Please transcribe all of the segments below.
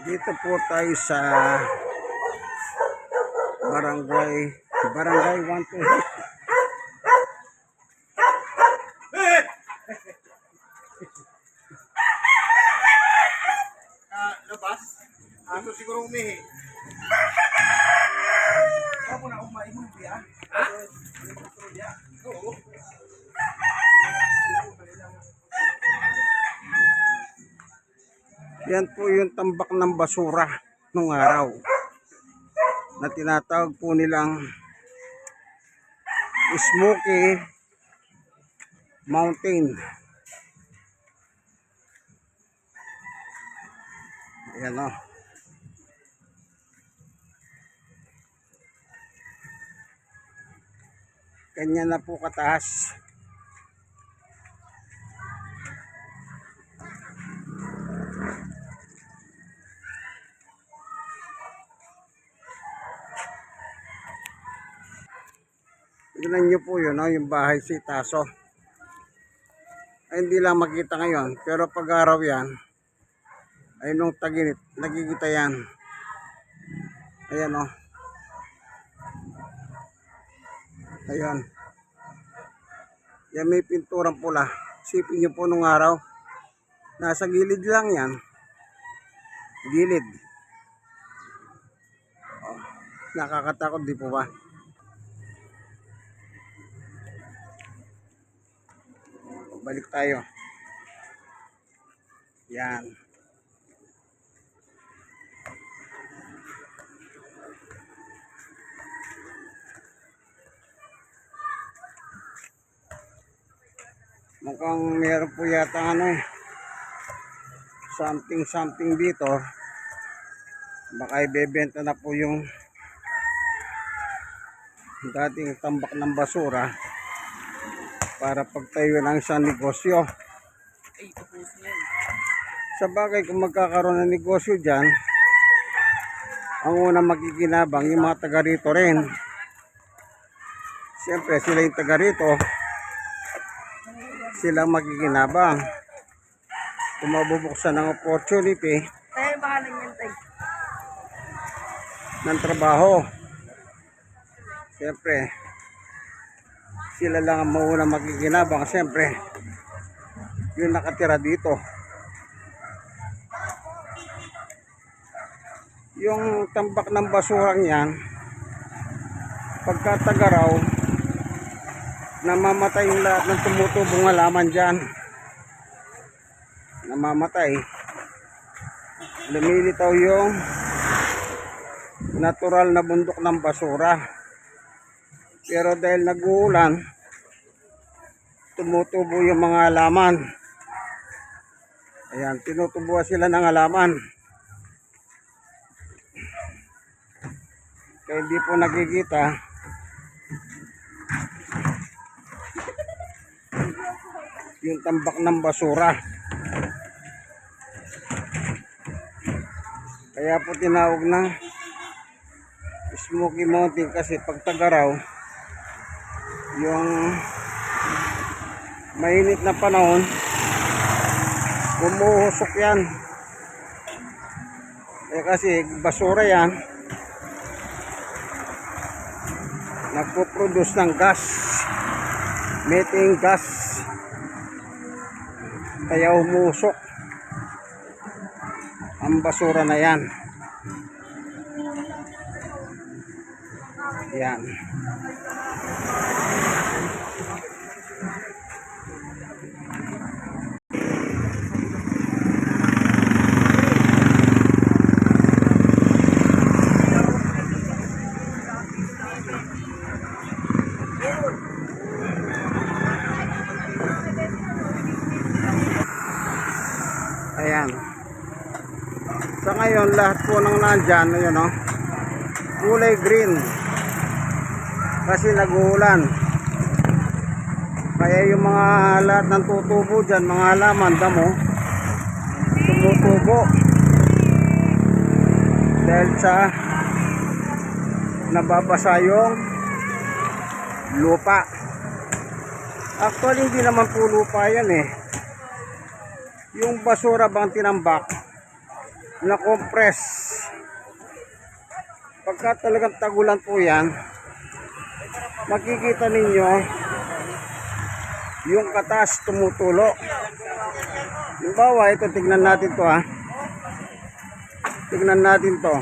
Dito po tayo sa barangay barangay 1 to Ah, labas. Ito siguro umihi. Ako na umahi mo biya. Ha? Oo. Yan po yung tambak ng basura nung araw na tinatawag po nilang Smoky Mountain. Ayan o. Kanya na po kataas. Tignan nyo po yun, no? yung bahay si Taso. Ay, hindi lang makita ngayon, pero pag araw yan, ay nung taginit, nakikita yan. Ayan o. Ayan. Yan may pinturang pula. Sipin nyo po nung araw. Nasa gilid lang yan. Gilid. Oh, nakakatakot di po ba? Balik tayo. Yan. Mukhang meron po yata ano eh. Something something dito. Baka ibebenta na po yung dating tambak ng basura para pagtayo ng isang negosyo. Sa bagay, kung magkakaroon ng negosyo dyan, ang unang makikinabang yung mga taga rito rin. Siyempre, sila yung taga rito, sila makikinabang. Kung mabubuksan ng opportunity Tayo bahala niyan, tay. ng trabaho, siyempre, sila lang ang mauna makikinabang. Siyempre, yung nakatira dito. Yung tambak ng basurang yan, pagkatagaraw, namamatay yung lahat ng tumutubong halaman dyan. Namamatay. Lumilitaw yung natural na bundok ng basura. Pero dahil nag-uulan, tumutubo yung mga halaman. Ayan, tinutubuan sila ng halaman. Kaya hindi po nakikita. Yung tambak ng basura. Kaya po tinawag na Smoky Mountain kasi pag tagaraw yung mainit na panahon umuusok yan. Eh kasi basura yan. Nagpo-produce ng gas methane gas. Kaya umusok ang basura na yan. Yan Ayan. Sa ngayon, lahat po ng nandyan, yun o, kulay green. Kasi nag-uulan. Kaya yung mga lahat ng tutubo dyan, mga halaman, damo, tumutubo. Dahil sa nababasa yung lupa. Actually, hindi naman po lupa yan eh yung basura bang tinambak na compress. Pagka talagang tagulan po yan, makikita ninyo yung katas tumutulo. Halimbawa, ito tignan natin to ha. Tignan natin to.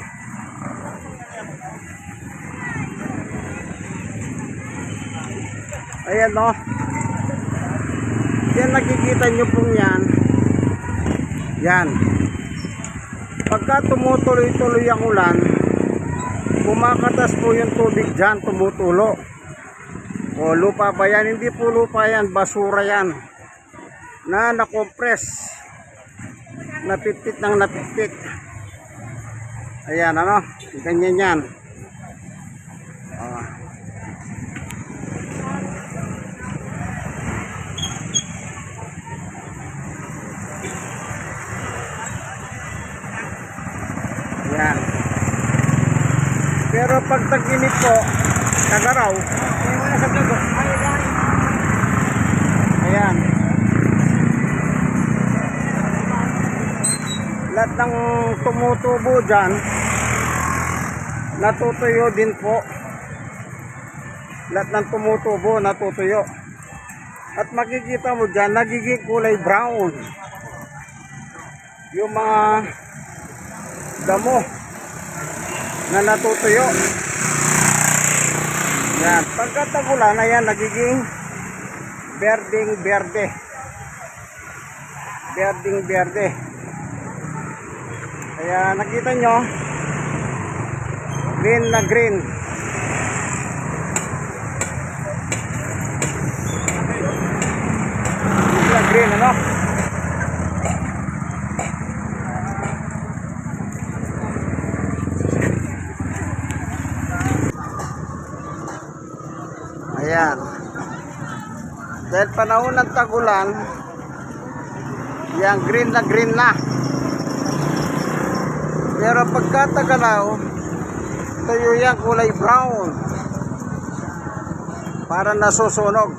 Ayan no. Yan nakikita nyo pong yan. Yan. Pagka tumutuloy-tuloy ang ulan, kumakatas po yung tubig dyan, tumutulo. O lupa ba yan? Hindi po lupa yan, basura yan. Na nakompress. Napitpit ng napitpit. Ayan ano, ganyan yan. Ah. Yan. Pero pag tag-init po, nagaraw, ayan. Lahat ng tumutubo dyan, natutuyo din po. Lahat ng tumutubo, natutuyo. At makikita mo dyan, nagiging kulay brown. Yung mga damo na natutuyo. Yan. Pagkatagulan, ayan, nagiging berding berde. Berding berde. Kaya nakita nyo, green na green, ano? Ayan. Dahil panahon ng tagulan, yan green na green na. Pero pagkatagalaw, tuyo yan kulay brown. Para nasusunog.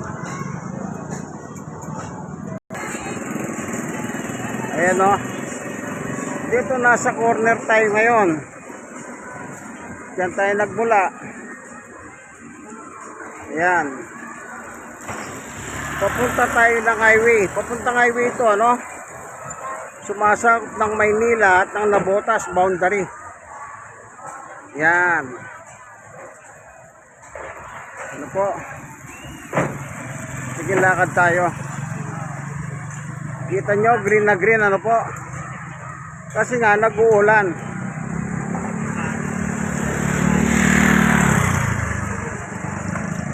Ayan o. Dito nasa corner tayo ngayon. Diyan tayo nagmula. Ayan. Papunta tayo ng highway. Papuntang highway ito, ano? Sumasakop ng Maynila at ng Nabotas boundary. Yan. Ano po? Sige, lakad tayo. Kita nyo, green na green, ano po? Kasi nga, nag-uulan.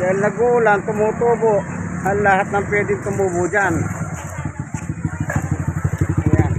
Dahil nag-uulan, tumutubo ang lahat ng pwedeng tumubo dyan. Ayan.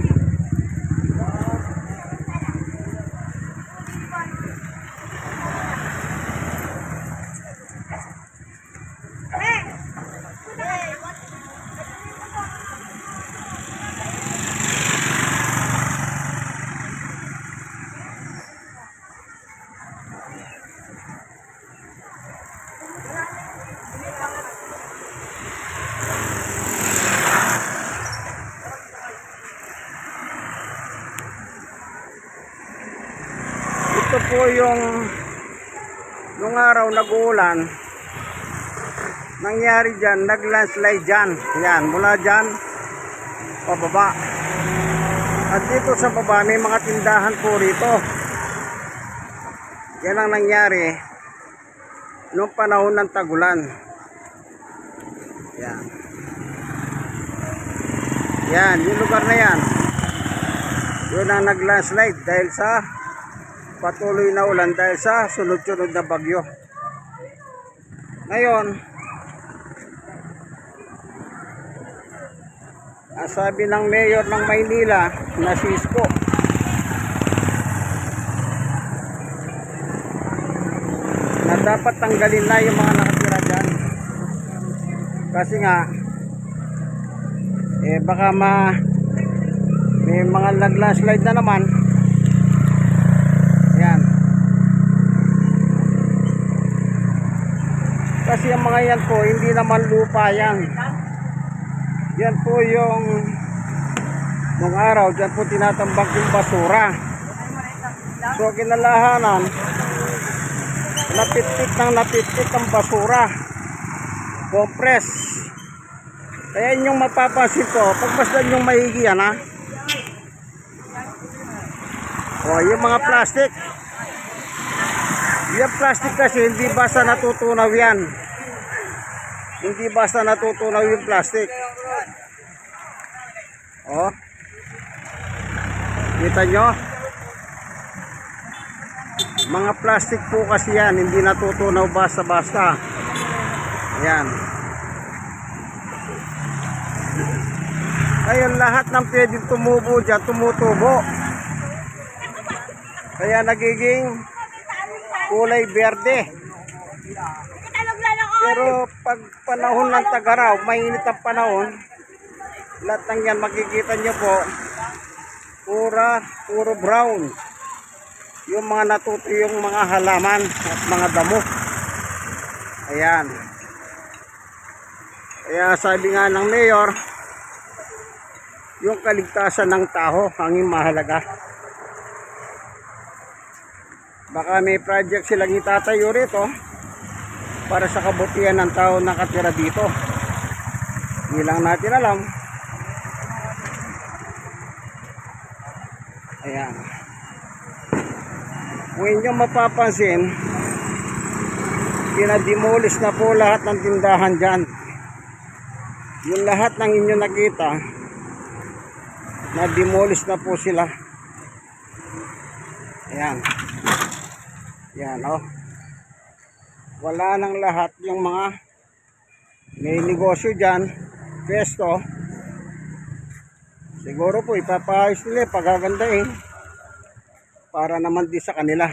Ito po yung nung araw nag-uulan nangyari dyan, nag-landslide dyan. Yan, mula dyan pababa. At dito sa baba may mga tindahan po rito. Yan ang nangyari nung panahon ng tagulan. Yan. Yan, yung lugar na yan. Yun ang nag-landslide dahil sa patuloy na ulan dahil sa sunod-sunod na bagyo. Ngayon, sabi ng mayor ng Maynila na si Isko, na dapat tanggalin na yung mga nakatira dyan. Kasi nga, eh baka ma may mga nag-landslide na naman yan kasi ang mga yan po hindi naman lupa yan yan po yung nung araw dyan po tinatambak yung basura So kinalahanan, napitit ng napitit ang basura. Compress. Kaya inyong mapapansin ko, pagmasdan yung maigi yan ha. O, yung mga plastic. Yung plastic kasi hindi basta natutunaw yan. Hindi basta natutunaw yung plastic. O. Kita nyo? Mga plastic po kasi yan, hindi natutunaw basta-basta. Ayan. Ngayon lahat ng pwedeng tumubo dyan, tumutubo. Kaya nagiging kulay berde. Pero pag panahon ng tagaraw, mainit ang panahon, lahat yan makikita nyo po, pura, puro brown. Yung mga natuto yung mga halaman at mga damo. Ayan. Kaya sabi nga ng mayor, yung kaligtasan ng tao ang mahalaga. Baka may project silang itatayo rito para sa kabutihan ng tao na katira dito. Hindi lang natin alam. Ayan. Kung inyo mapapansin, pinademolish na po lahat ng tindahan dyan. Yung lahat ng inyo nakita, na-demolish na po sila. Ayan. Yan, oh. Wala nang lahat yung mga may negosyo dyan, pesto. Siguro po ipapaayos nila, pagagandahin. Para naman di sa kanila.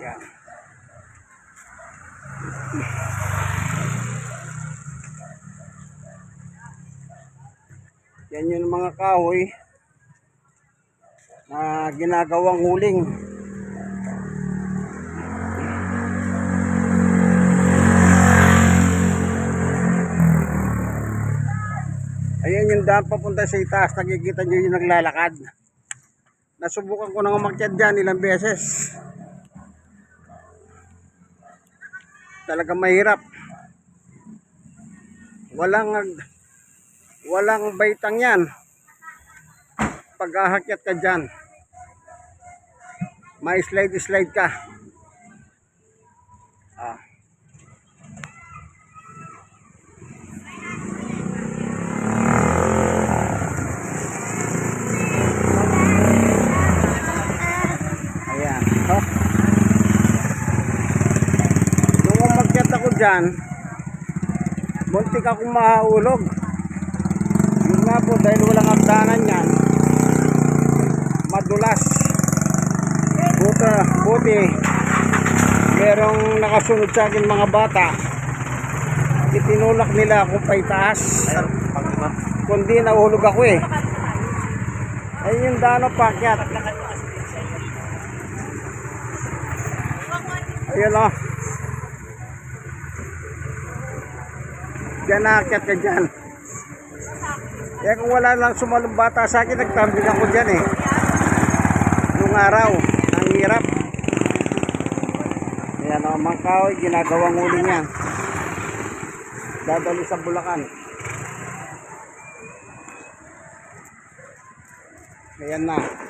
Yan. Yan yung mga kahoy na ginagawang huling. Ayan yung daan papunta sa itaas. Nakikita nyo yung naglalakad. Nasubukan ko nang umakyat dyan ilang beses. Talagang mahirap. Walang walang baitang yan. Pag ahakyat ka dyan. May slide-slide ka. Oh. Nung umakyat ako dyan, muntik akong mahulog. Yun nga po, dahil walang hagdanan yan, madulas. Buta, buti, merong nakasunod sa akin mga bata. Itinulak nila akong paitaas. Kundi nahulog ako eh. Ayun yung dano pakyat. Ayun o. Diyan naakyat ka dyan. Kaya kung wala lang sumalong bata sa akin, nagtambing ako dyan eh. Nung araw, ang hirap. Ayan o, mga kahoy, ginagawang uling yan. Dadali sa Bulacan. Ayan na.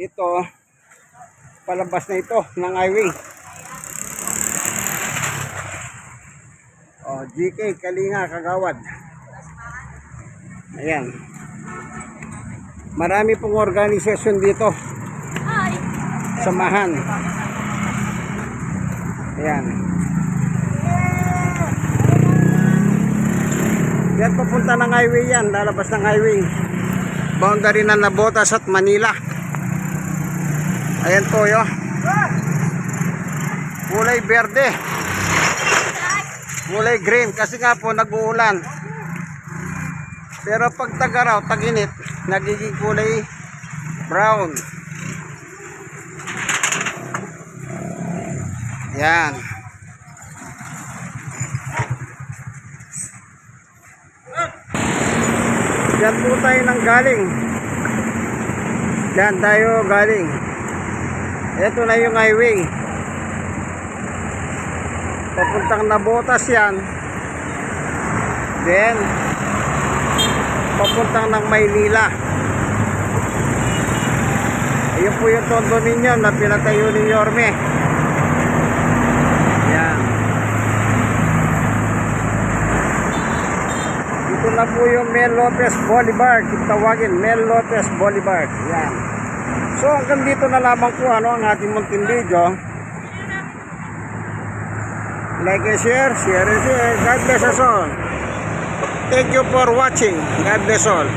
Ito palabas na ito ng highway. Oh, GK Kalinga Kagawad. Ayan. Marami pong organisasyon dito. Samahan. Ayan. Yan papunta ng highway yan. Lalabas ng highway. Boundary ng Nabotas at Manila ayan toyo kulay verde kulay green kasi nga po nag-uulan. Pero pag tagaraw taginit nagiging kulay brown. Yan. Yan po tayo ng galing yan tayo galing. Ito na yung highway. Papuntang Nabotas yan. Then, papuntang ng Maynila. Ayun po yung condominium na pinatayo ni Yorme. Yan. Dito na po yung Mel Lopez Boulevard. Tawagin, Mel Lopez Boulevard. Yan. So hanggang dito na lamang po ano, ang ating munting video. Like and share, share and share. God bless us all. Thank you for watching. God bless all.